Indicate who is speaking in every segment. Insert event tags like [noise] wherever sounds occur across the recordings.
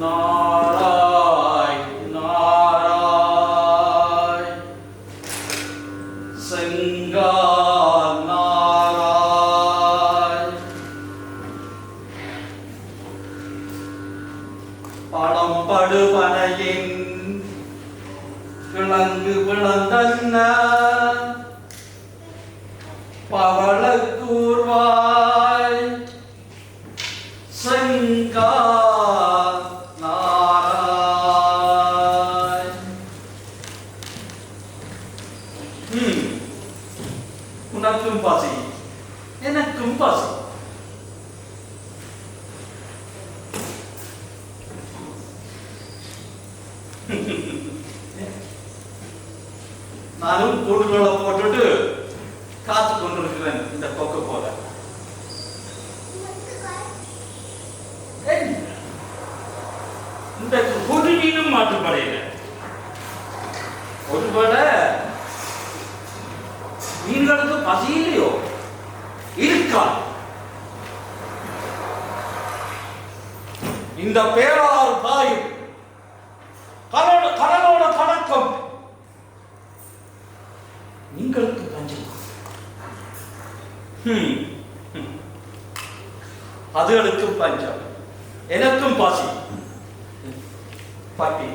Speaker 1: நாராய் நாராய் செங்கா நாராய் படம் படுபனையின் கிழங்கு விளந்தன்ன impossible. [laughs] நானும் கூடுகளை போட்டுட்டு காத்து கொண்டிருக்கிறேன் இந்த கொக்கு போல. இந்த குருவியும் மாற்றுப்படையில ஒருவேளை மீன்களுக்கு பசியிலையோ சிந்தித்தார் இந்த பேரார் தாய் கடலோட கணக்கம். நீங்களுக்கு பஞ்சம். அதுகளுக்கும் பஞ்சம். எனக்கும் பாசி. பட்டி.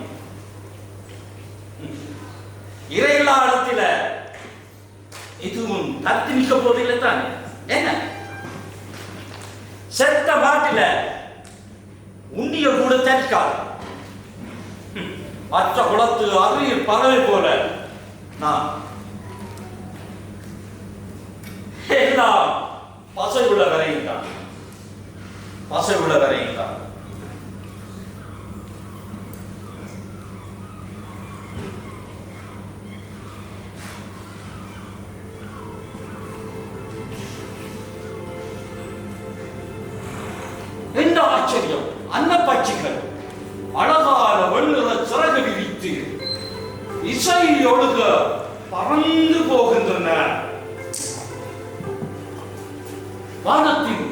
Speaker 1: இறையில்லா இடத்துல இதுவும் தத்து நிற்க போதில்லை தானே என்ன? செத்த மாட்டில உண்ணிய கூட தற்காது மற்ற குளத்து அருகில் பறவை போல. நான் எல்லாம் பசை உள்ள வரையும் தான். பசை உள்ள வரையும் தான். ஒழுக பறந்து போகின்றன. வானத்தின்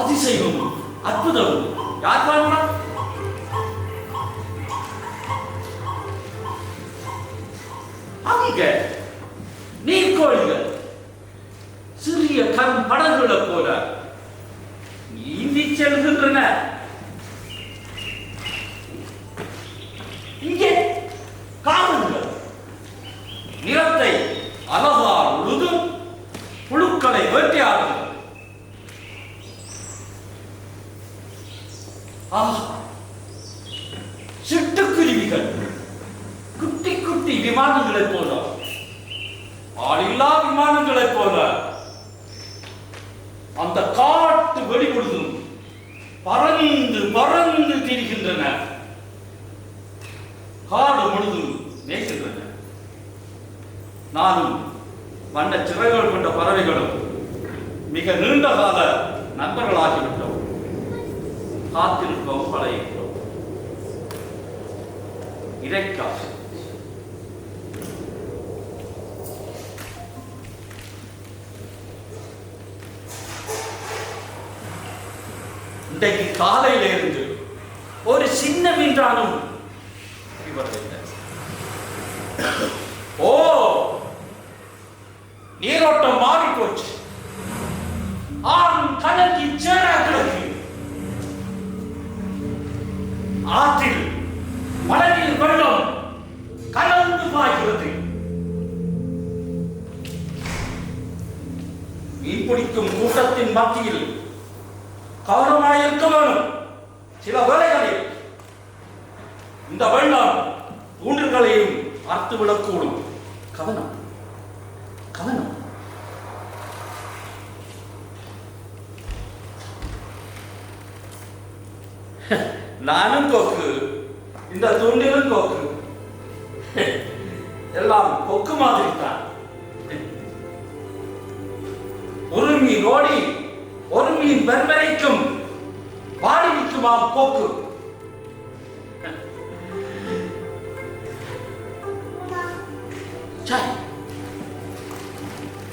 Speaker 1: அதிசயம் அற்புதம் யார் பாருங்க அங்க நீர்க்கோழிகள் சிறிய கண் படங்களை போல நீந்தி செல்கின்றன. அந்த காட்டு வெளிப்படுதும் பறந்து பறந்து திரிகின்றன. இன்றைக்கு காலையில இருந்து ஒரு சின்ன மீன்றானும் ஓ நீரோட்டம் மாறி போச்சு ஆறும் கலங்கி சேரா கிடக்கு. ஆற்றில் மலையில் வெள்ளம் கலந்து பாய்கிறது. மீன் பிடிக்கும் கூட்டத்தின் மத்தியில் கவனமாக இருக்க வேணும் சில வேலைகளில் இந்த வெள்ளம் ஊன்றுகளையும் அறுத்து விடக்கூடும் கவனம். கவனம். நானும் கொக்கு. இந்த தூண்டிலும் கொக்கு. எல்லாம் கொக்கு மாதிரி தான் ஒரு நோடி பூமியின் வெண்மறைக்கும் மீன் போக்கு? வாடி நிற்குமாம் கொக்கு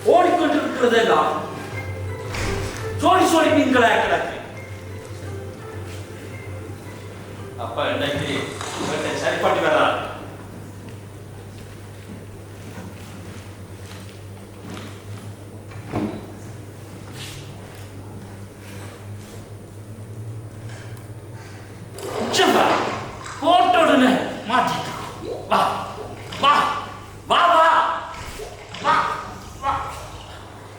Speaker 1: ஓடிக்கொண்டிருக்கிறதெல்லாம் சோடி சோழி மீன்களாக கிடக்கு அப்ப இன்னைக்கு
Speaker 2: சும்மா போட்ட உடனே மாட்டிட்டான் வா வா வா வா. வா வா.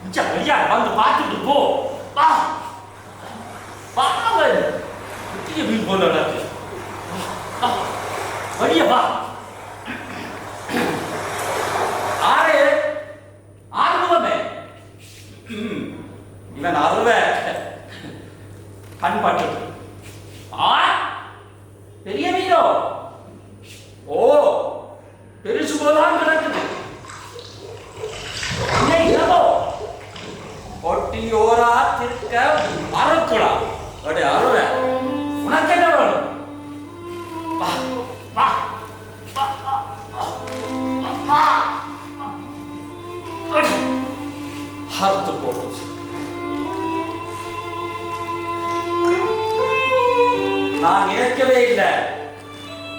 Speaker 2: இங்க ஐயா வந்து பார்த்துட்டு போ. வா. வா அவன் குட்டிய மீன் போல நடக்கு. வழிய வா. ஆறு ஆறுமுகமே.
Speaker 1: ம், இவன் அருவ.
Speaker 2: கண் பாட்டு
Speaker 1: அறுத்து போட்டுச்சு நான் நினைக்கவே இல்லை.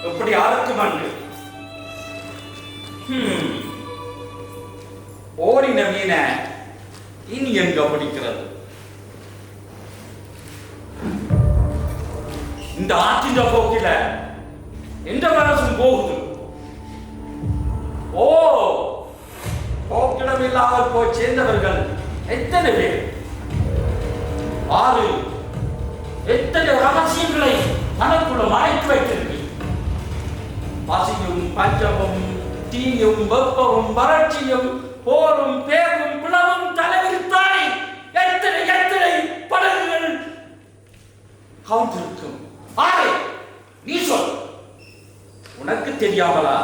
Speaker 1: எப்படி அறுக்குமன்று மண்ணு. ஓடின மீனை இனி எங்க பிடிக்கிறது? இந்த ஆற்றின் போக்கில எந்த மனசும் போகுது? ஓ! போக்கிடம் இல்லாமல் போய் சேர்ந்தவர்கள் எத்தனை பேர்? ஆறு.
Speaker 2: எத்தனை ரகசியங்களை தனக்குள்ள மறைத்து வைத்திருக்கு
Speaker 1: பசியும் பஞ்சமும் தீயும் வெப்பமும் வறட்சியும் போரும் பேரும்
Speaker 2: பிளவும் தலைவிரித்தாய் எத்தனை எத்தனை படகுகள்
Speaker 1: கவுந்திருக்கும்?
Speaker 2: ஆரை நீ சொல்.
Speaker 1: உனக்கு தெரியாமலா?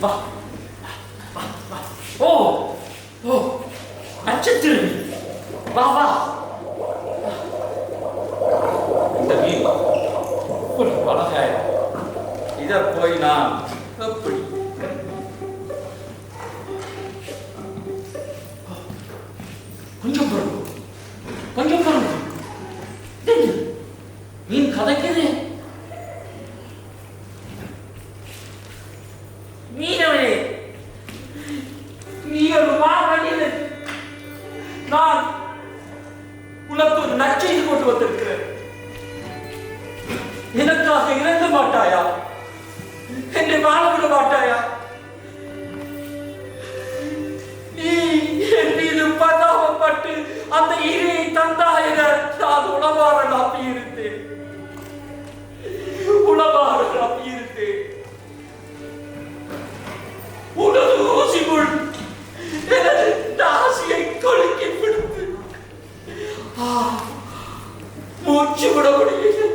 Speaker 2: வா வா, வா. ஓ ஓ நட்சத்திரம் வா வா
Speaker 1: இந்த மீன் ஒரு பலகாய இதை போய் நான் எப்படி
Speaker 2: கொஞ்சம் பொறுங்க கொஞ்சம் மாட்டாயா? என்னை வாழ விட மாட்டாயா? நீ என் மீது பரிதாபப்பட்டு அந்த இரையை தந்தாய் என நான் உணவார நம்பியிருந்தேன். உணவார நம்பியிருந்தேன். உனது ஊசிக்குள் எனது ஆசையை கொழுக்கி பிடித்து ஆ, மூச்சு விட முடியவில்லை.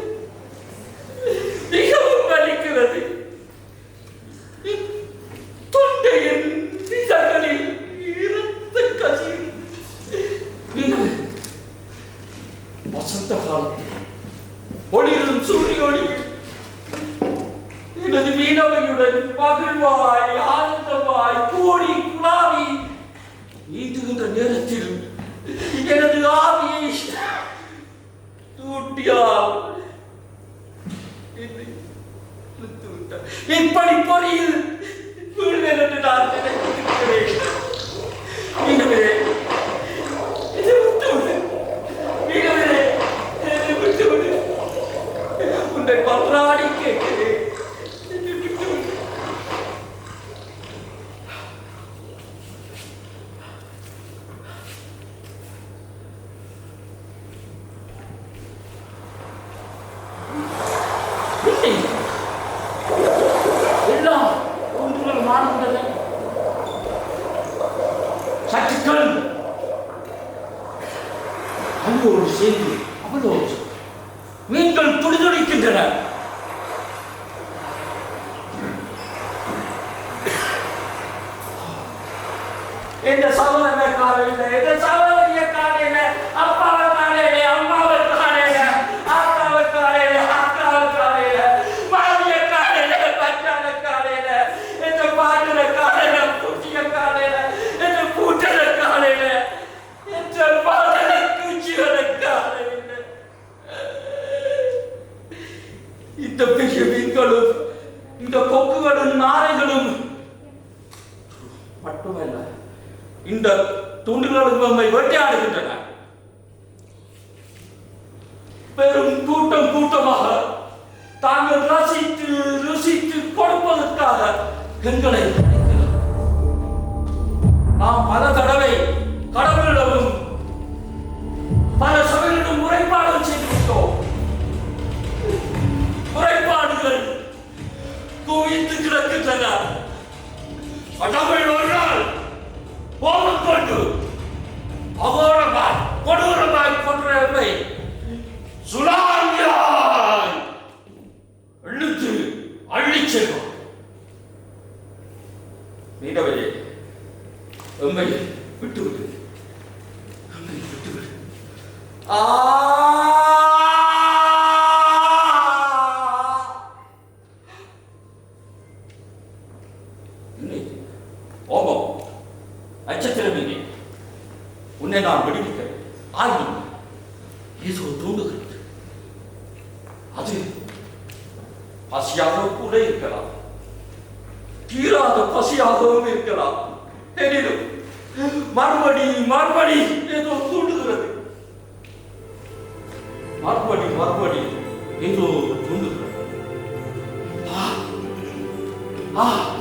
Speaker 2: உன்னை பல்லாடி கேட்கிறேன். என்னை விட்டு விடு இல்லை அவ்வளோ மீன்கள் துடிதுடிக்கின்றன. எந்த சகோதரனை என்ன என்ற சகோதரிய காலையில அப்பா 跟着嘞。 어머, 알차트라면이 오늘 나 버리니까 아이, 이소 돈도 그래. 아들, 바시아서 꿀에 입혀라. 뒤라도 바시아서 음에 있더라. 해리로 마르바리, 마르바리, 얘도 돈도 그래. 마르바리, 마르바리, 얘도 돈도 그래. 아, 아.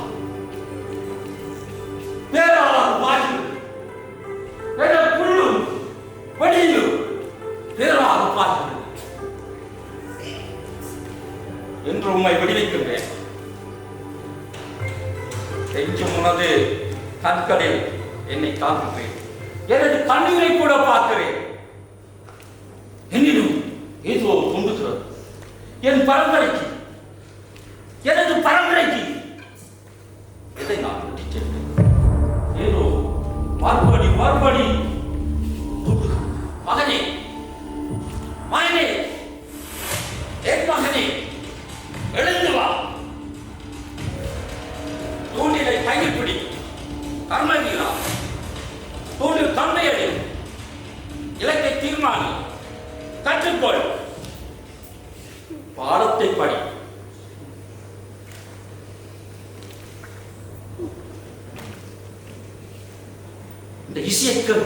Speaker 2: என் பரம்பரைக்கு. எனது பரம்பரைக்கு. இதை நான் விட்டு சென்றேன் ஏதோ மறுபடி மறுபடி மகனே. மகனே. என் மகனே? எழுந்து வா. தூண்டிலை கையில் கர்மவீரா. தூண்டில் தன்மையடி இலக்கை தீர்மானி கற்றுக்கொள். பாடத்தை படி. இந்த இசையக்கம்